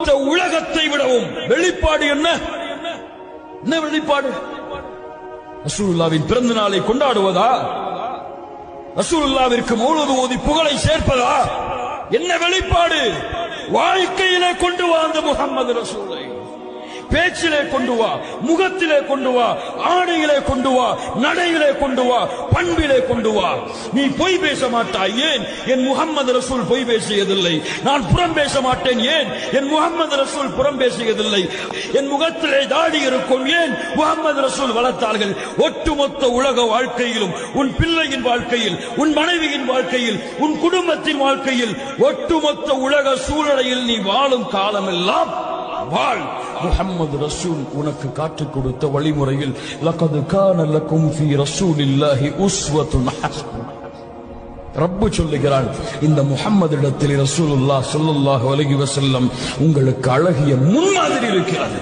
இந்த உலகத்தை விடவும் வெளிப்பாடு என்ன? என்ன வெளிப்பாடு? ரசூலுல்லாவின் பிறந்த நாளை கொண்டாடுவதா? ரசூலுல்லாவிற்கு மௌலது ஓதி புகழை சேர்ப்பதா? என்ன வெளிப்பாடு? வாழ்க்கையிலே கொண்டு வா அந்த முகமது ரசூலை. பேச்சிலே கொண்டு வா முகத்திலே கொண்டு வா ஆடையிலே கொண்டு வா நடையிலே கொண்டு வா பண்பிலே கொண்டு வா. நீ பொய் பேச மாட்டாய். ஏன்? என் முகம்மது ரசூல் பொய் பேசியதில்லை. நான் புறம் பேச மாட்டேன். ஏன்? என் முகம்மது ரசூல் புறம் பேசியதில்லை. என் முகத்திலே தாடி இருக்கும். ஏன்? முகம்மது ரசூல் வளர்த்தார்கள். ஒட்டுமொத்த உலக வாழ்க்கையிலும் உன் பிள்ளையின் வாழ்க்கையில் உன் மனைவியின் வாழ்க்கையில் உன் குடும்பத்தின் வாழ்க்கையில் ஒட்டுமொத்த உலக சூழலையில் நீ வாழும் காலமெல்லாம் வாழ். முஹம்மது ரசூல் உனக்கு காட்டிக் கொடுத்த வழிமுறையில் லகது கான லக்கும் ரசூல் இல்லாஹி உஸ்வத்துன் ஹஸனா ரப்பு சொல்லுகிறான் இந்த முஹம்மதிடத்தில் ரசூலுல்லாஹ் சொல்லுல்லாஹ் வலகி வசல்லம் உங்களுக்கு அழகிய முன்மாதிரி இருக்கிறது.